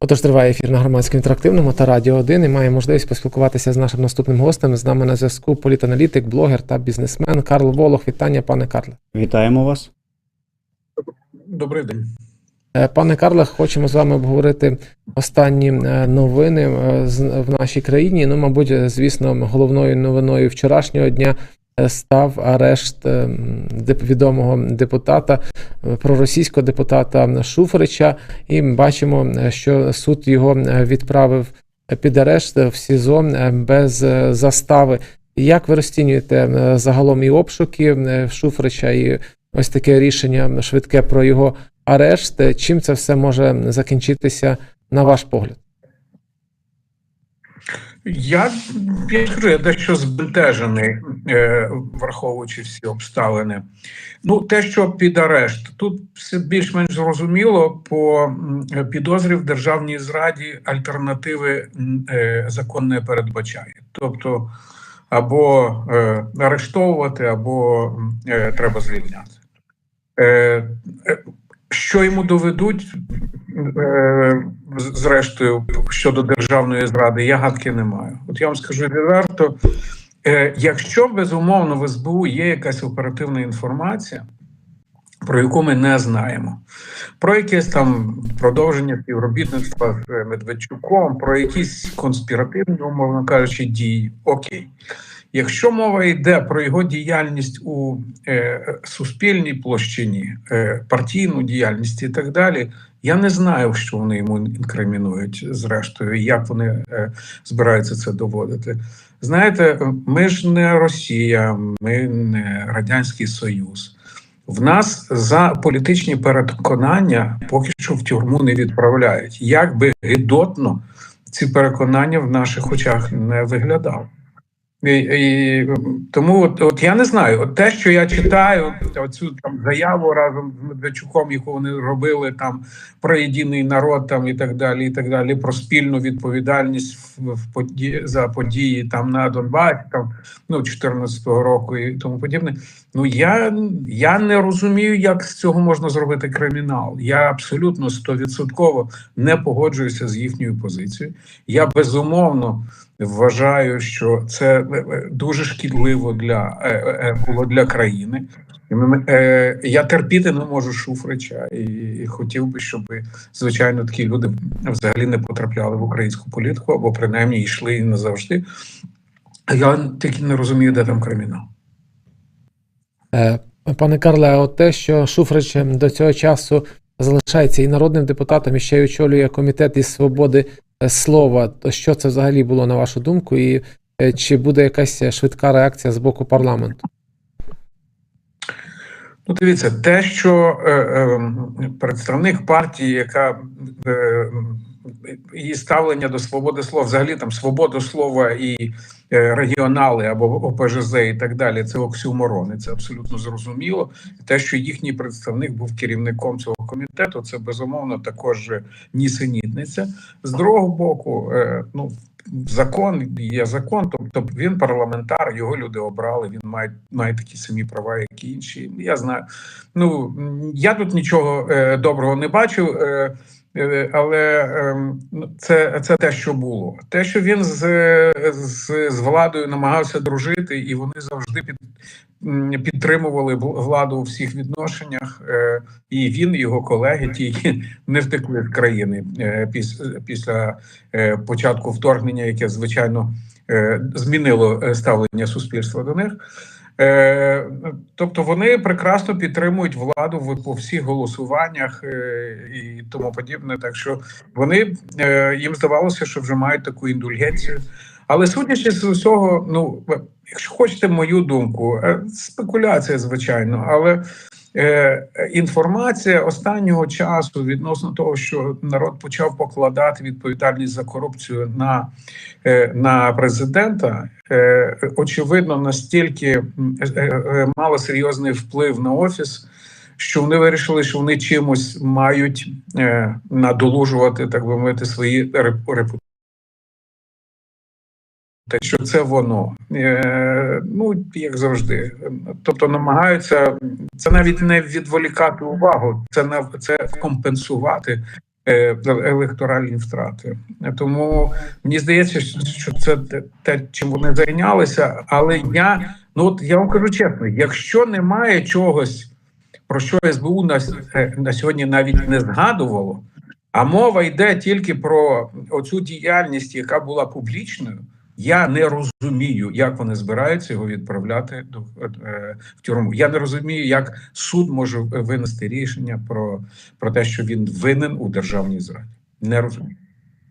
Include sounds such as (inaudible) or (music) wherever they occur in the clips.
Отож, триває ефір на громадському інтерактивному та Радіо 1 і має можливість поспілкуватися з нашим наступним гостем. З нами на зв'язку політаналітик, блогер та бізнесмен Карл Волох. Вітання, пане Карле. Вітаємо вас. Добрий день. Е, Пане Карле, хочемо з вами обговорити останні е, новини е, з- в нашій країні. Ну, мабуть, звісно, головною новиною вчорашнього дня став арешт е, м, деп- відомого депутата, е, проросійського депутата Шуфрича. І бачимо, е, що суд його е, відправив під арешт в СІЗО без застави. Як ви розцінюєте загалом і обшуки Шуфрича, і ось таке рішення швидке про його арешт? Чим це все може закінчитися, на ваш погляд? Я, я скажу, дещо збентежений, е, враховуючи всі обставини. Ну, те, що під арешт, тут все більш-менш зрозуміло, по підозрі в державній зраді альтернативи е, закон не передбачає. Тобто або е, арештовувати, або е, треба звільняти. Е, е, що йому доведуть, е, зрештою, щодо державної зради, я гадки не маю. От я вам скажу відверто: е, якщо безумовно в СБУ є якась оперативна інформація, про яку ми не знаємо, про якесь там продовження співробітництва з е, Медведчуком, про якісь конспіративні, умовно кажучи, дії, окей. Якщо мова йде про його діяльність у е, суспільній площині, е, партійну діяльність і так далі, я не знаю, що вони йому інкримінують зрештою, як вони е, збираються це доводити. Знаєте, ми ж не Росія, ми не Радянський Союз. В нас за політичні переконання поки що в тюрму не відправляють. Як би гидотно ці переконання в наших очах не виглядали. І, і, тому от, от я не знаю, от те, що я читаю, оцю там заяву разом з Медведчуком, яку вони робили там про єдиний народ, там і так далі, і так далі, про спільну відповідальність в, в події за події там на Донбасі, там ну 14-го року і тому подібне. Ну я, я не розумію, як з цього можна зробити кримінал. Я абсолютно стовідсотково не погоджуюся з їхньою позицією. Я безумовно вважаю, що це е, е, дуже шкідливо для е, було для країни. Я терпіти не можу Шуфрича і, і хотів би, щоб звичайно такі люди взагалі не потрапляли в українську політику або принаймні йшли назавжди. Я тільки не розумію, де там кримінал. Е, Пане Карле, а от те, що Шуфрич до цього часу залишається і народним депутатом, і ще й очолює комітет із свободи е, слова, то що це взагалі було на вашу думку, і е, чи буде якась швидка реакція з боку парламенту? Ну, дивіться, те, що е, е, представник партії, яка е, її ставлення до свободи слова, взагалі там свободу слова і регіонали або ОПЖЗ і так далі, це оксюморони, це абсолютно зрозуміло. Те, що їхній представник був керівником цього комітету, це безумовно також нісенітниця. З другого боку, е, ну закон є закон, тобто він парламентар, його люди обрали. Він має має такі самі права, як і інші. Я знаю. Ну я тут нічого е, доброго не. Е, е, але ем, ну, це, це те, що було. Те, що він з, з, з владою намагався дружити, і вони завжди під, підтримували владу у всіх відношеннях. Е, і він, і його колеги, ті, які (laughs) не втекли з країни е, після е, початку вторгнення, яке звичайно е, змінило е, ставлення суспільства до них. Е, тобто вони прекрасно підтримують владу в по всіх голосуваннях е, і тому подібне. Так що вони е, їм здавалося, що вже мають таку індульгенцію. Але судячи з усього, ну якщо хочете мою думку, спекуляція, звичайно, але інформація останнього часу відносно того, що народ почав покладати відповідальність за корупцію на, е, на президента, е, очевидно, настільки м, е, е, мала серйозний вплив на офіс. Що вони вирішили, що вони чимось мають е, надолужувати, так би мовити, свої реп- репутації. Те, що це воно, е, ну як завжди. Тобто намагаються це навіть не відволікати увагу, це на це компенсувати е, електоральні втрати. Тому мені здається, що це те- чим вони зайнялися. Але я ну от я вам кажу чесно, якщо немає чогось, про що СБУ на, е, на сьогодні навіть не згадувало, а мова йде тільки про оцю діяльність, яка була публічною. Я не розумію, як вони збираються його відправляти до е, в тюрму. Я не розумію, як суд може винести рішення про, про те, що він винен у державній зраді. Не розумію.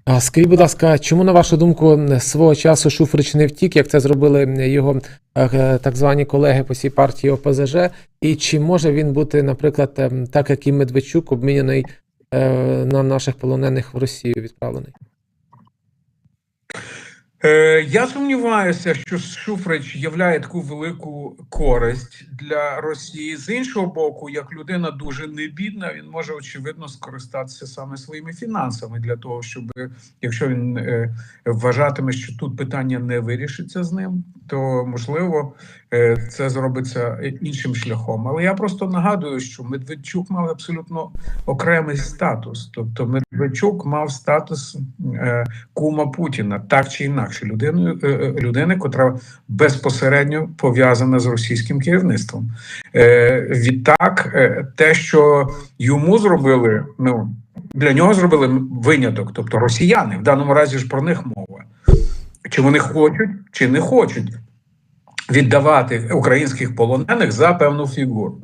А скажіть, будь ласка, чому, на вашу думку, свого часу Шуфрич не втік, як це зробили його е, так звані колеги по цій партії ОПЗЖ? І чи може він бути, наприклад, ем, так як і Медведчук, обміняний е, на наших полонених в Росію відправлений? Е, я сумніваюся, що Шуфрич являє таку велику користь для Росії. З іншого боку, як людина дуже небідна, він може очевидно скористатися саме своїми фінансами для того, щоб якщо він е, вважатиме, що тут питання не вирішиться з ним, то можливо е, це зробиться іншим шляхом. Але я просто нагадую, що Медведчук мав абсолютно окремий статус. Тобто, Медведчук мав статус е, кума Путіна, так чи інакше, людиною е, людини, котра безпосередньо пов'язана з російським керівництвом. Відтак, те, що йому зробили, ну для нього зробили виняток, тобто росіяни, в даному разі ж про них мова. Чи вони хочуть, чи не хочуть віддавати українських полонених за певну фігуру.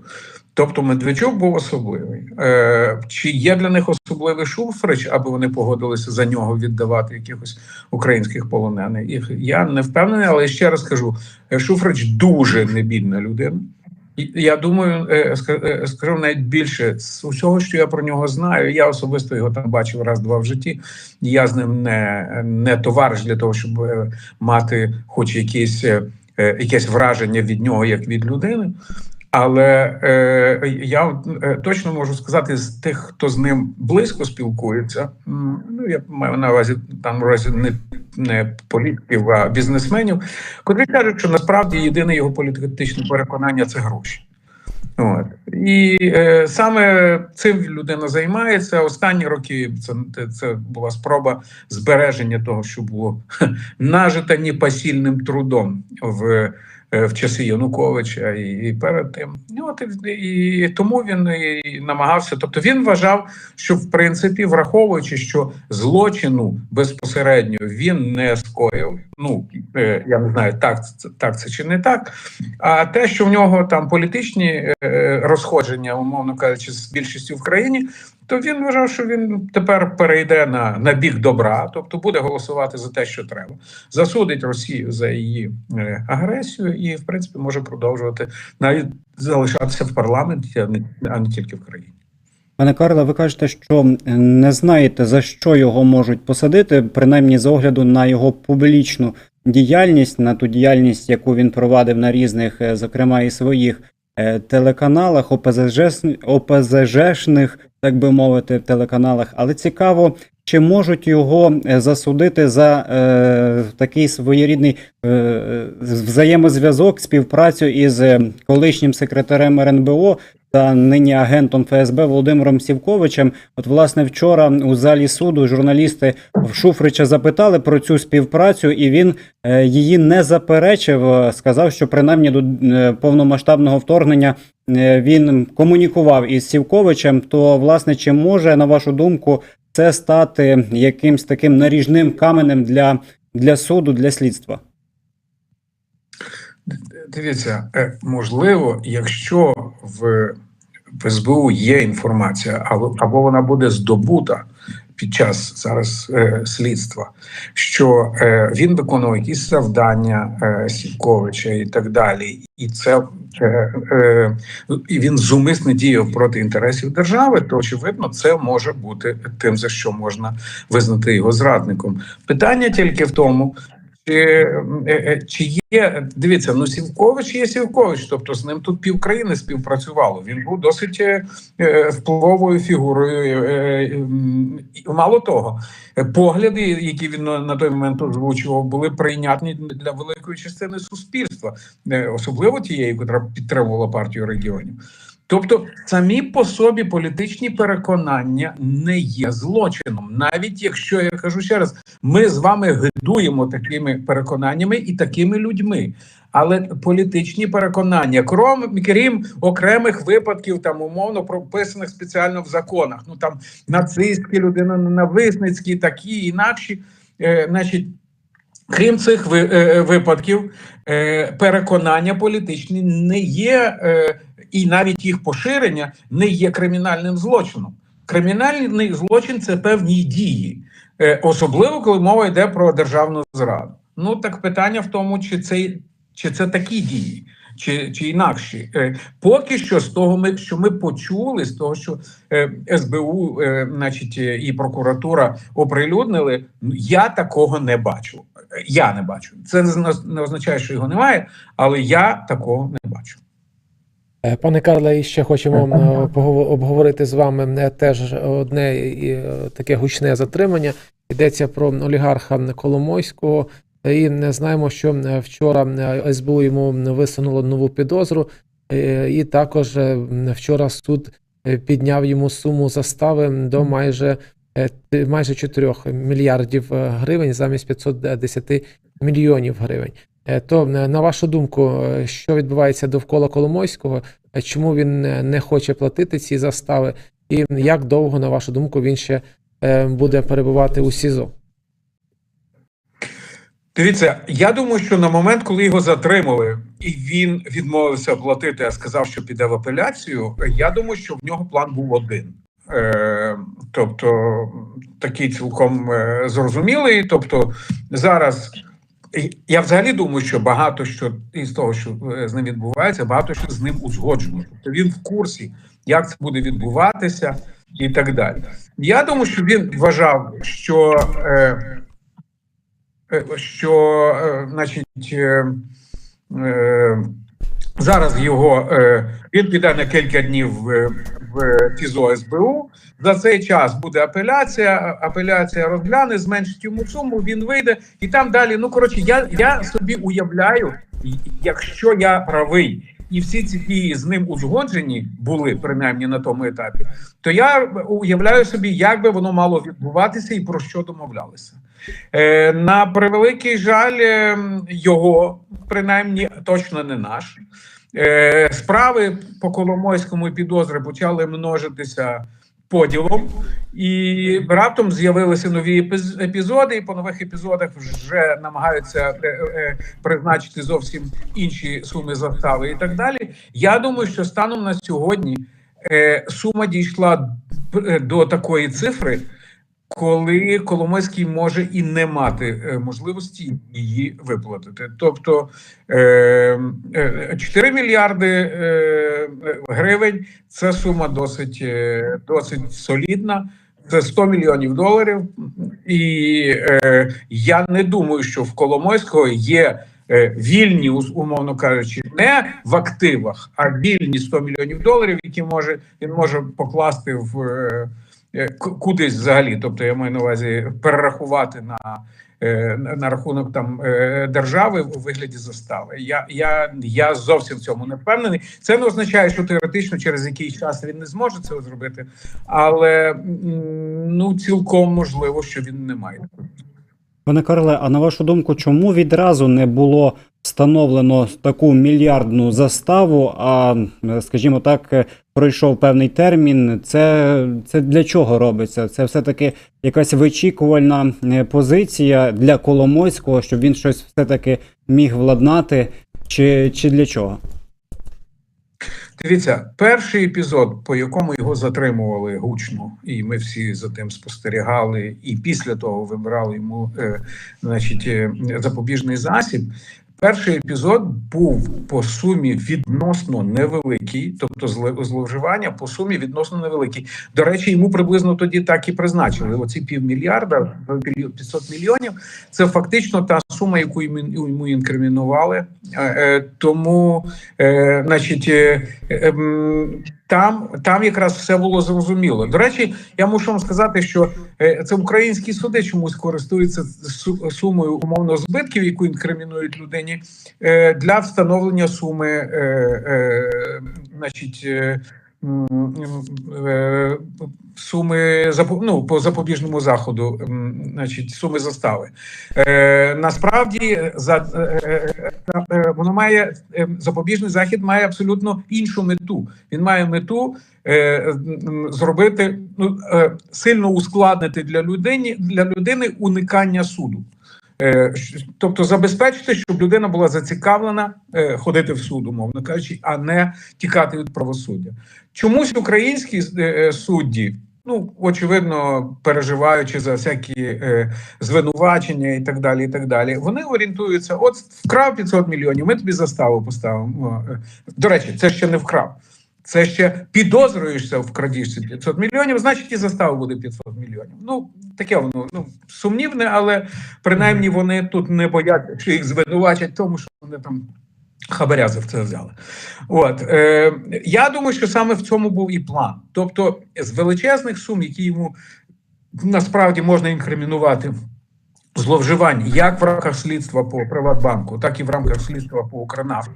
Тобто Медведчук був особливий. Е, Чи є для них особливий Шуфрич, аби вони погодилися за нього віддавати якихось українських полонених? Я не впевнений, але ще раз кажу: Шуфрич дуже небідна людина. Я думаю, е, е, скажу навіть більше з усього, що я про нього знаю. Я особисто його там бачив раз-два в житті. Я з ним не, не товариш для того, щоб е, мати хоч якісь, якесь враження від нього як від людини. Але е, я е, точно можу сказати з тих, хто з ним близько спілкується. Ну я маю на увазі там увазі не, не політиків, а бізнесменів, котрі кажуть, що насправді єдине його політичне переконання це гроші. От. І е, саме цим людина займається. Останні роки це, це була спроба збереження того, що було (laughs) нажито непосильним трудом в, в часи Януковича і, перед тим. І От і тому він і намагався. Тобто він вважав, що в принципі, враховуючи, що злочину безпосередньо він не скоїв. Ну е, я не знаю, так це так це чи не так. А те, що в нього там політичні е, розходження, умовно кажучи, з більшістю в країні, то він вважав, що він тепер перейде на, на бік добра, тобто буде голосувати за те, що треба, засудить Росію за її е, агресію, і в принципі може продовжувати навіть залишатися в парламенті, а не, тільки в країні. Пане Карле, ви кажете, що не знаєте за що його можуть посадити, принаймні з огляду на його публічну діяльність, на ту діяльність, яку він провадив на різних, е, зокрема і своїх е, телеканалах, ОПЗЖ, ОПЗЖшних, так би мовити, в телеканалах. Але цікаво, чи можуть його е, засудити за е, такий своєрідний е, взаємозв'язок, співпрацю із е, колишнім секретарем РНБО та нині агентом ФСБ Володимиром Сівковичем. От, власне, вчора у залі суду журналісти Шуфрича запитали про цю співпрацю, і він е, її не заперечив. е, Сказав, що принаймні до е, повномасштабного вторгнення е, він комунікував із Сівковичем. То, власне, чи може, на вашу думку, це стати якимсь таким наріжним каменем для, для суду, для слідства? Дивіться, е, можливо, якщо в, СБУ є інформація, або вона буде здобута під час зараз е, слідства, що е, він виконував якісь завдання е, Сівковича і так далі, і це е, е, і він зумисно діяв проти інтересів держави, то очевидно це може бути тим, за що можна визнати його зрадником. Питання тільки в тому, чи, е, е, чи є дивіться, ну Сівкович є Сівкович, тобто з ним тут півкраїни співпрацювало. Він був досить е, впливовою фігурою. Мало того, погляди, які він на, той момент озвучував, були прийнятні для великої частини суспільства, особливо тієї, яка підтримувала партію регіонів. Тобто, самі по собі політичні переконання не є злочином, навіть якщо я кажу ще раз, ми з вами гидуємо такими переконаннями і такими людьми. Але політичні переконання, крім, крім окремих випадків, там умовно прописаних спеціально в законах, ну там нацистські людини, ненависницькі, такі інакші, е, значить. Крім цих е, випадків, е, переконання політичні не є, е, і навіть їх поширення не є кримінальним злочином. Кримінальний злочин це певні дії, е, особливо коли мова йде про державну зраду. Ну так питання в тому, чи це, чи це такі дії, чи, чи інакші. Е, Поки що, з того, ми, що ми почули, з того, що е, СБУ, е, значить, е, і прокуратура оприлюднили, я такого не бачу. Я не бачу. Це не означає, що його немає, але я такого не бачу. Пане Карле, і ще хочемо обговорити з вами теж одне таке гучне затримання. Йдеться про олігарха Коломойського. І не знаємо, що е, вчора е, СБУ йому висунуло нову підозру, Е, і також вчора суд підняв йому суму застави до майже майже 4 мільярдів гривень замість 510 мільйонів гривень. То на вашу думку, що відбувається довкола Коломойського? Чому він не хоче платити ці застави? І як довго, на вашу думку, він ще буде перебувати у СІЗО? Дивіться, я думаю, що на момент, коли його затримали, і він відмовився платити, а сказав, що піде в апеляцію. Я думаю, що в нього план був один. Е, тобто, такий цілком е, зрозумілий. Тобто, зараз я взагалі думаю, що багато що із того, що е, з ним відбувається, багато що з ним узгоджено. Тобто він в курсі, як це буде відбуватися, і так далі. Я думаю, що він вважав, що. Е, що, е, значить, е, е, зараз його е, він піде на кілька днів в, ФІЗО СБУ. За цей час буде апеляція. Апеляція розгляне, зменшить йому суму. Він вийде і там далі. Ну коротше, я, я собі уявляю, якщо я правий. І всі ці дії з ним узгоджені були принаймні на тому етапі, то я уявляю собі, як би воно мало відбуватися і про що домовлялися. Е, на превеликий жаль, е, його принаймні точно не наш. Е, справи по Коломойському підозри почали множитися поділом, і раптом з'явилися нові епізоди, і по нових епізодах вже намагаються призначити зовсім інші суми застави і так далі. Я думаю, що станом на сьогодні сума дійшла до такої цифри, коли Коломойський може і не мати е, можливості її виплатити. Тобто е, е, 4 мільярди е, е, гривень це сума досить, досить солідна. Це 100 мільйонів доларів, і е, я не думаю, що в Коломойського є е, вільні, умовно кажучи, не в активах, а вільні 100 мільйонів доларів, які може він може покласти в е, кудись взагалі. Тобто я маю на увазі перерахувати на, е, на рахунок там е, держави у вигляді застави. Я, я, я зовсім в цьому не впевнений. Це не означає, що теоретично через якийсь час він не зможе цього зробити, але ну цілком можливо, що він не має. Пане Карле, а на вашу думку, чому відразу не було встановлено таку мільярдну заставу? А е, скажімо так, е, пройшов певний термін. Це, це для чого робиться? Це все-таки якась вичікувальна е, позиція для Коломойського, щоб він щось все-таки міг владнати, чи, чи для чого? Дивіться, перший епізод, по якому його затримували гучно, і ми всі за тим спостерігали, і після того вибирали йому е, значить, е, запобіжний засіб. Перший епізод був по сумі відносно невеликий, тобто зловживання по сумі відносно невеликий. До речі, йому приблизно тоді так і призначили. Оці півмільярда, 500 мільйонів. Це фактично та сума, яку йому, інкримінували. Е, е, тому, е, значить, ем, там, там якраз все було зрозуміло. До речі, я мушу вам сказати, що е, це українські суди чомусь користуються су- сумою умовно збитків, яку інкримінують людині, е, для встановлення суми, е, значить. Е, Суми ну, по запобіжному заходу, значить, суми застави. Е, насправді за е, воно має е, запобіжний захід має абсолютно іншу мету. Він має мету зробити ну сильно ускладнити для людини для людини уникання суду. Е, Тобто забезпечити, щоб людина була зацікавлена е, ходити в суд, умовно кажучи, а не тікати від правосуддя. Чомусь українські е, судді, ну очевидно, переживаючи за всякі звинувачення і так далі, і так далі, вони орієнтуються: от вкрав 500 мільйонів, ми тобі заставу поставимо. До речі, це ще не вкрав. Це ще підозрюєшся в крадіжці 500 мільйонів, значить і застава буде 500 мільйонів. Ну таке воно ну сумнівне, але принаймні вони тут не бояться, що їх звинувачать, тому що вони там хабаря за це взяли. От е, я думаю, що саме в цьому був і план. Тобто, з величезних сум, які йому насправді можна інкримінувати. Зловживань як в рамках слідства по Приватбанку, так і в рамках слідства по Укрнафті.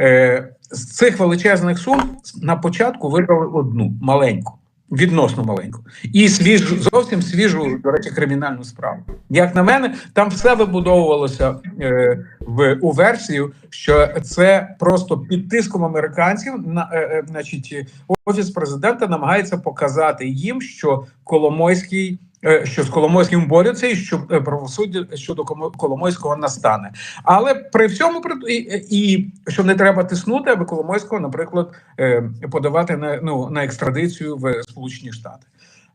Е, з цих величезних сум на початку вибрали одну маленьку, відносно маленьку, і свіжу, зовсім свіжу, до речі, кримінальну справу. Як на мене, там все вибудовувалося е, в у версію, що це просто під тиском американців, на е, е, значить, офіс президента намагається показати їм, що Коломойський. Е, Що з Коломойським борються, і що е, правосуддя щодо Коломойського настане, але при всьому і, і що не треба тиснути, аби Коломойського, наприклад, е, подавати на ну на екстрадицію в Сполучені Штати.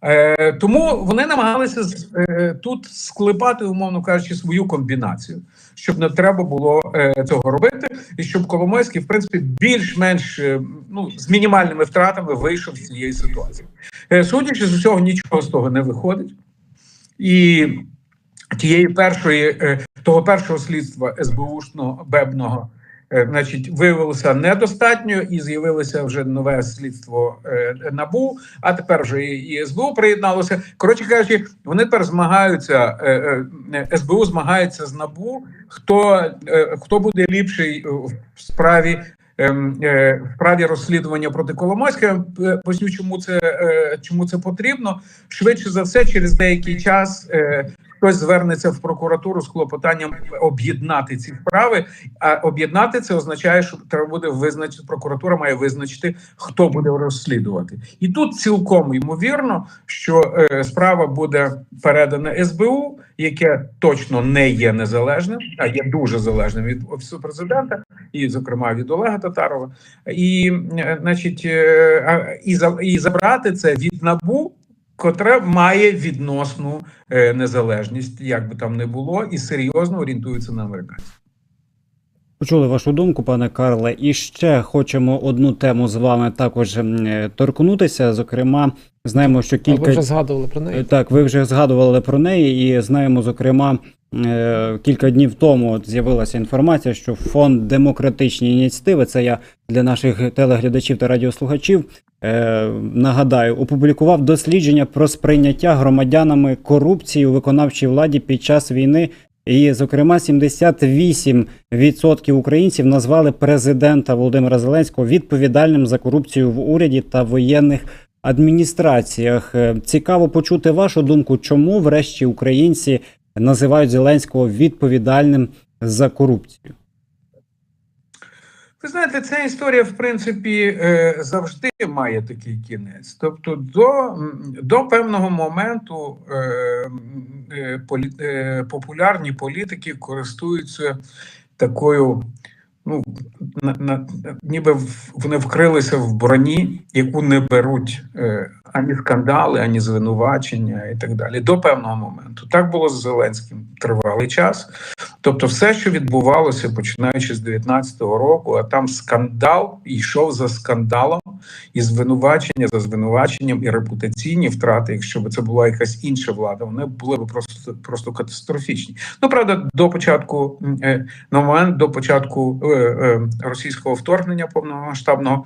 Е, тому вони намагалися е, тут склепати, умовно кажучи, свою комбінацію, щоб не треба було е, цього робити, і щоб Коломойський, в принципі, більш-менш е, ну з мінімальними втратами вийшов з цієї ситуації. Е, судячи з усього, нічого з того не виходить. І тієї першої е, того першого слідства СБУшного бебного, е, значить, виявилося недостатньо, і з'явилося вже нове слідство набу. А тепер вже і, СБУ приєдналося. Коротше кажучи, вони тепер змагаються. СБУ змагається з набу. Хто хто буде ліпший в справі? Ем, е, В справі розслідування проти Коломойська Я е, поясню, чому це е, чому це потрібно. Швидше за все, через деякий час хтось звернеться в прокуратуру з клопотанням об'єднати ці справи. А об'єднати це означає, що треба буде визначити, прокуратура має визначити, хто буде розслідувати. І тут цілком ймовірно, що е, справа буде передана СБУ, яке точно не є незалежним, а є дуже залежним від офісу президента, і, зокрема, від Олега Татарова. І, е, значить, е, і, за- і забрати це від набу. Котре має відносну е, незалежність, як би там не було, і серйозно орієнтується на американців. Почули вашу думку, пане Карле. І ще хочемо одну тему з вами також е, торкнутися. Зокрема, знаємо, що А Ви кілька вже згадували про неї. Так, ви вже згадували про неї, і знаємо, зокрема, кілька днів тому з'явилася інформація, що фонд демократичні ініціативи, це я для наших телеглядачів та радіослухачів. е, Нагадаю, опублікував дослідження про сприйняття громадянами корупції у виконавчій владі під час війни. І, зокрема, 78% українців назвали президента Володимира Зеленського відповідальним за корупцію в уряді та воєнних адміністраціях. Е, Цікаво почути вашу думку, чому врешті українці називають Зеленського відповідальним за корупцію. Ви знаєте, ця історія, в принципі, е, завжди має такий кінець. Тобто, до, до певного моменту е, е, популярні політики користуються такою. Ну, на, на, ніби вони вкрилися в броні, яку не беруть ані скандали, ані звинувачення і так далі. До певного моменту. Так було з Зеленським тривалий час. Тобто, все, що відбувалося починаючи з 19-го року, а там скандал йшов за скандалом, і звинувачення за звинуваченням, і репутаційні втрати, якщо б це була якась інша влада, вони були б просто просто катастрофічні. Ну правда, до початку е, на момент до початку е, е, російського вторгнення повномасштабного,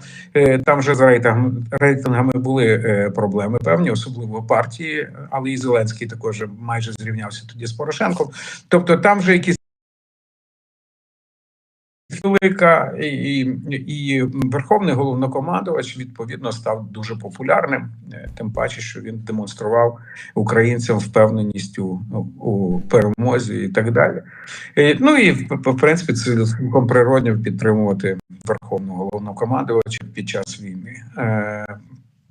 там вже з рейтингами, рейтингами були проблеми певні, особливо партії, але і Зеленський також майже зрівнявся тоді з Порошенком. Тобто, там вже якісь велика і, і, і верховний головнокомандувач відповідно став дуже популярним, е, тим паче, що він демонстрував українцям впевненість у, у перемозі і так далі. Е, Ну і в, принципі це цілком природньо підтримувати верховного головнокомандувача під час війни. Е,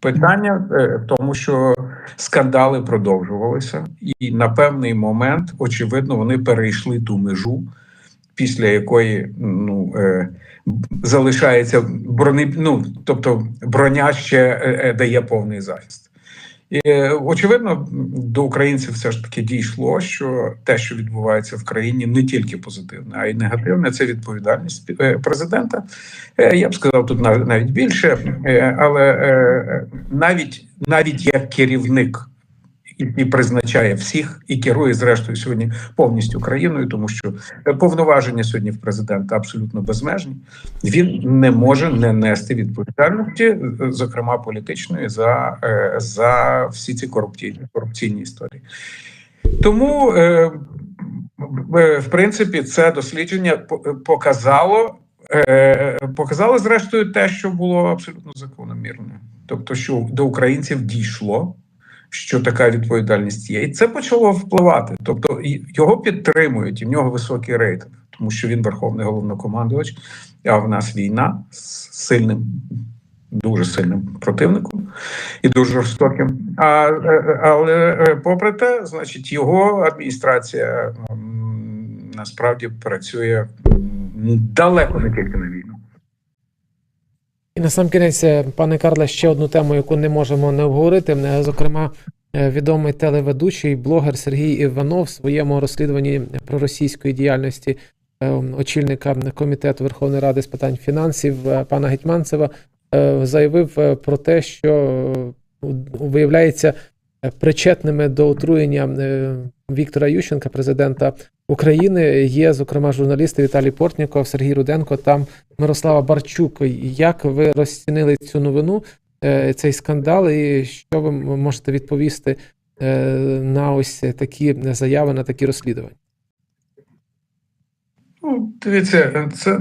Питання в тому, що скандали продовжувалися, і на певний момент, очевидно, вони перейшли ту межу, після якої ну, е, залишається брони, ну, тобто броня ще е, е, дає повний захист. І, е, очевидно, до українців все ж таки дійшло, що те, що відбувається в країні, не тільки позитивне, а й негативне. Це відповідальність е, президента. Я б сказав тут навіть більше, але навіть навіть як керівник. І, призначає всіх і керує зрештою сьогодні повністю країною, тому що повноваження сьогодні в президента абсолютно безмежні. Він не може не нести відповідальності, зокрема політичної, за, е, за всі ці корупційні корупційні історії. Тому, е, е, в принципі, це дослідження показало. Показало зрештою те, що було абсолютно закономірне, тобто, що до українців дійшло, що така відповідальність є, і це почало впливати. Тобто його підтримують, і в нього високий рейтинг, тому що він верховний головнокомандувач. А в нас війна з сильним, дуже сильним противником і дуже жорстоким. А, е, але е, попри те, значить, його адміністрація насправді працює далеко не тільки на війну. І на сам кінець, е, пане Карле, ще одну тему, яку не можемо не обговорити. Е, Зокрема, е, відомий телеведучий блогер Сергій Іванов в своєму розслідуванні проросійської діяльності очільника комітету Верховної Ради з питань фінансів пана Гетьманцева заявив про те, що виявляється причетними до отруєння Віктора Ющенка, президента України, є зокрема журналісти Віталій Портніков, Сергій Руденко та Мирослава Барчук. Як ви розцінили цю новину, е, цей скандал, і що ви можете відповісти е, на ось такі заяви, на такі розслідування? Ну, дивіться, це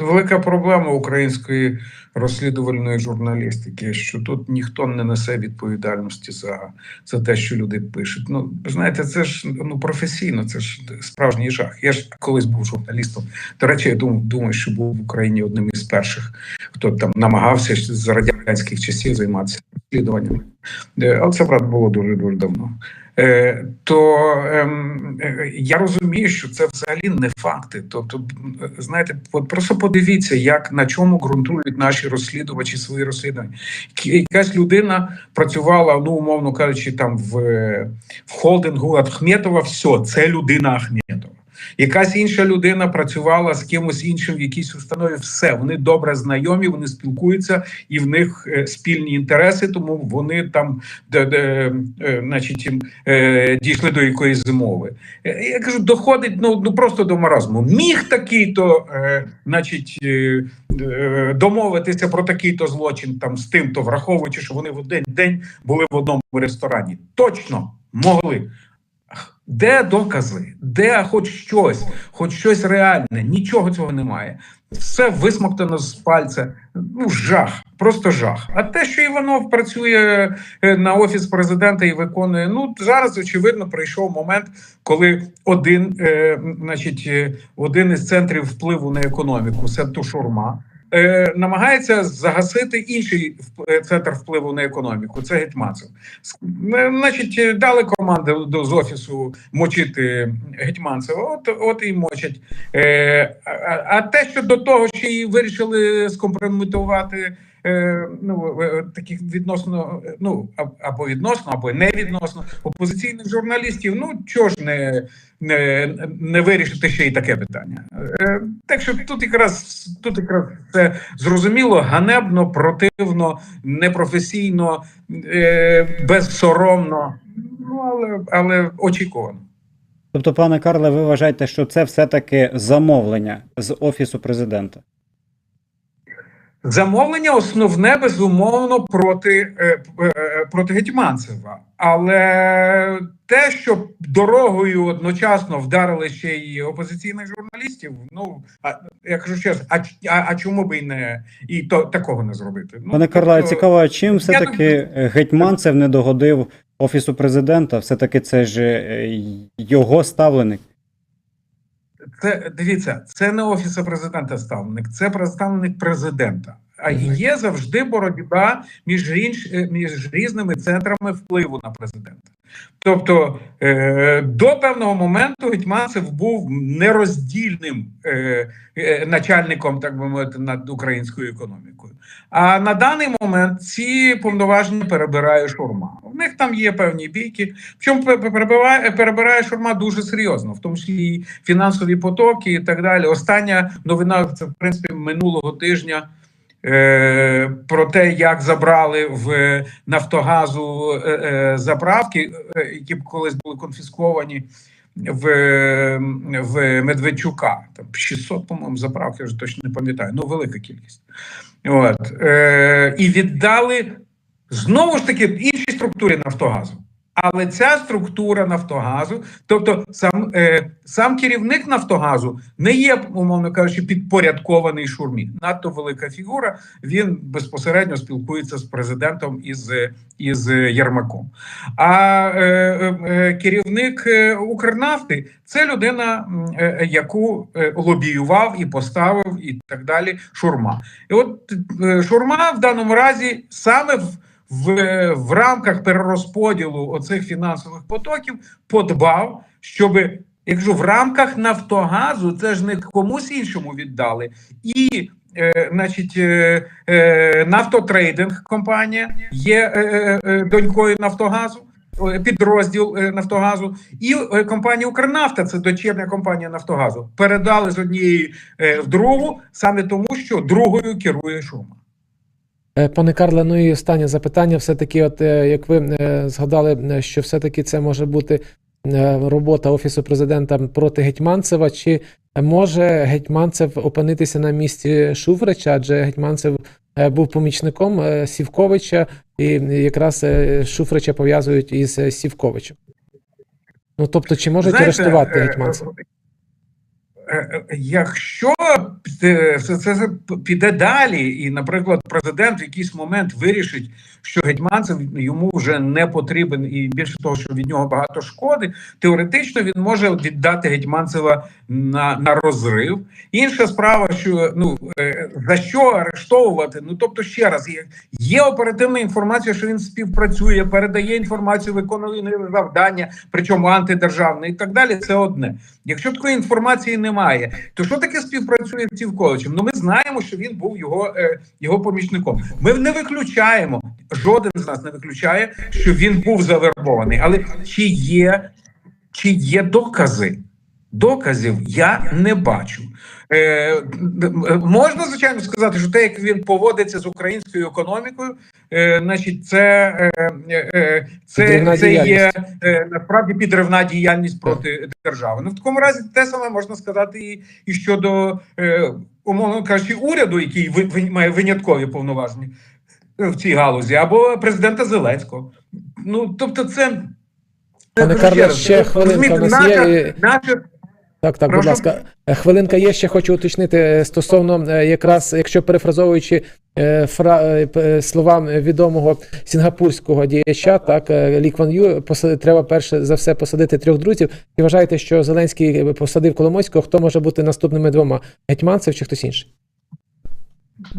велика проблема української розслідувальної журналістики, що тут ніхто не несе відповідальності за, за те, що люди пишуть. Ну, знаєте, це ж ну професійно, це ж справжній жах. Я ж колись був журналістом. До речі, я думаю, думаю, що був в Україні одним із перших, хто там намагався з радянських часів займатися розслідуваннями. Е, Але це правда було дуже дуже давно. Е, то ем, е, я розумію, що це взагалі не факти. Тобто, знаєте, просто подивіться, як на чому ґрунтують наші розслідувачі свої розслідування. Якась людина працювала, ну умовно кажучи, там в, в холдингу Ахметова. Все, це людина Ахметова. Якась інша людина працювала з кимось іншим в якійсь установі. Все, вони добре знайомі, вони спілкуються, і в них е, спільні інтереси, тому вони там де, де, е, значить, е, дійшли до якоїсь змови. Я кажу, доходить ну, ну просто до маразму. Міг такий-то, е, значить, домовитися про такий-то злочин там з тим-то, враховуючи, що вони в один день були в одному ресторані. Точно могли. Де докази? Де хоч щось, хоч щось реальне? Нічого цього немає. Все висмоктано з пальця. Ну, жах, просто жах. А те, що Іванов працює е, на офіс президента і виконує, ну зараз очевидно прийшов момент, коли один, е, значить, е, один із центрів впливу на економіку, це шурма. Е, намагається загасити інший е, центр впливу на економіку. Це Гетьманцев. Значить, е, дали команду до з офісу мочити Гетьманцева. От, от і мочать. Е, а, а те, що до того ще й вирішили скомпрометувати ну, е, таких відносно, е, ну або відносно, або не відносно опозиційних журналістів. Ну чого ж не, не, не вирішити ще й таке питання? Е, так що тут якраз тут якраз це зрозуміло, ганебно, противно, непрофесійно, е, безсоромно. Ну але, але очікувано. Тобто, пане Карле, ви вважаєте, що це все-таки замовлення з офісу президента? Замовлення основне безумовно проти, е, е, проти Гетьманцева. Але те, що дорогою одночасно вдарили ще й опозиційних журналістів, ну а я кажу чесно, а, а, а чому би і не і то такого не зробити? Ну, Пане Карле, тобто, цікаво, а чим все-таки Гетьманцев не догодив офісу президента? Все-таки це ж е, його ставленик. Це дивіться, це не офісу президента ставленик, це представник президента. А є завжди боротьба між інш, е, між різними центрами впливу на президента. Тобто е, до певного моменту Гетьманцев був нероздільним е, начальником, так би мовити, над українською економікою. А на даний момент ці повноваження перебирає шурма. У них там є певні бійки. Причому пе- пе- перебиває, перебирає шурма дуже серйозно, в тому числі і фінансові потоки і так далі. Остання новина це в принципі минулого тижня. Е, про те, як забрали в Нафтогазу е, е, заправки, які б колись були конфісковані в, в Медведчука. Там 600, по-моєму, заправки, я вже точно не пам'ятаю. Ну, велика кількість. От. І віддали знову ж таки іншій структурі Нафтогазу. Але ця структура Нафтогазу, тобто сам, е, сам керівник Нафтогазу не є, умовно кажучи, підпорядкований шурмі. Надто велика фігура. Він безпосередньо спілкується з президентом із, із Єрмаком. А е, е, е, керівник е, Укрнафти це людина, е, яку е, лобіював і поставив, і так далі. Шурма. І от е, шурма в даному разі саме в в, в рамках перерозподілу оцих фінансових потоків подбав, щоб якщо в рамках Нафтогазу це ж не комусь іншому віддали, і е, значить, е, е, нафтотрейдинг компанія є е, е, е, донькою Нафтогазу. е, Підрозділ е, Нафтогазу і компанія Укрнафта, це дочірня компанія Нафтогазу, передали з однієї в другу саме тому, що другою керує Шума. Е, Пане Карле, ну і останнє запитання. Все-таки, от е, як ви е, згадали, що все-таки це може бути робота Офісу президента проти Гетьманцева, чи може Гетьманцев опинитися на місці Шуфрича, адже Гетьманцев був помічником Сівковича, і якраз Шуфрича пов'язують із Сівковичем. Ну тобто, чи можуть Знаєте, арештувати Гетьманцева? Якщо це піде далі, і, наприклад, президент в якийсь момент вирішить, що гетьманцев йому вже не потрібен, і більше того, що від нього багато шкоди, теоретично він може віддати гетьманцева на, на розрив. Інша справа, що ну е, за що арештовувати? Ну тобто, ще раз є, є оперативна інформація, що він співпрацює, передає інформацію, виконує завдання, причому антидержавне і так далі. Це одне. Якщо такої інформації немає, то що таке співпрацює з Цівковичем? Ну ми знаємо, що він був його, е, його помічником. Ми не виключаємо, жоден з нас не виключає, що він був завербований. Але чи є, чи є докази? Доказів я не бачу. Е, можна звичайно сказати, що те, як він поводиться з українською економікою, е, значить, це, е, е, це, це є е, насправді підривна діяльність проти держави. Ну в такому разі те саме можна сказати і, і щодо е, умовно кажучи, уряду, який ви, ви- має виняткові повноваження е, в цій галузі, або президента Зеленського. Ну тобто, це Пане раз, ще ви хвилинка розумієте, наша- наша Так, так, будь ласка. Е, Хвилинка є, ще хочу уточнити е, стосовно е, якраз, якщо перефразовуючи фра... словам відомого сінгапурського діяча, так лікван Лі Кван Ю, поса- треба перше за все посадити трьох друзів. І вважаєте, що Зеленський посадив Коломойського, хто може бути наступними двома? Гетьманцев чи хтось інший?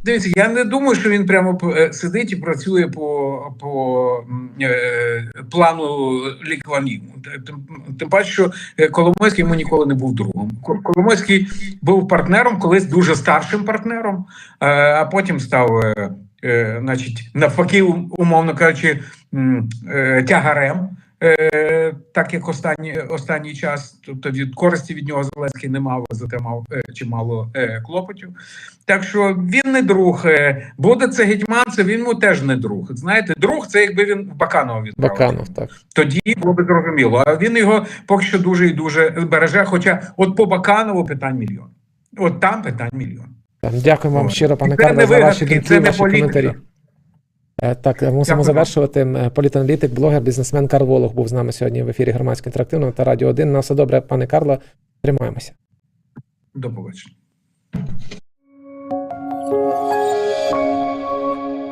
Дивіться, я не думаю, що він прямо е, сидить і працює по, по е, плану лікванів. Тим, тим паче, що е, Коломойський йому ніколи не був другом. Коломойський був партнером, колись дуже старшим партнером, е, а потім став е, е, значить, навпаки, умовно кажучи, е, тягарем. Е, так як останній, останній час, тобто від користі від нього Зеленський не мав, зате мав е, чимало е, клопотів. Так що він не друг. Е, буде це гетьман, це він йому теж не друг. Знаєте, друг це якби він в Баканова відправив. Баканов, так. Тоді було б зрозуміло. А він його поки що дуже і дуже береже. Хоча, от по Баканову питань мільйон. От там питань мільйон. Дякую вам щиро, пане Карле, за ваші думки, ваші політика. коментарі. Е, Так, е, мусимо завершувати. Політаналітик, блогер, бізнесмен Карл Волох був з нами сьогодні в ефірі громадського інтерактивного та радіо 1. На все добре, пане Карло. Тримаємося. До побачення.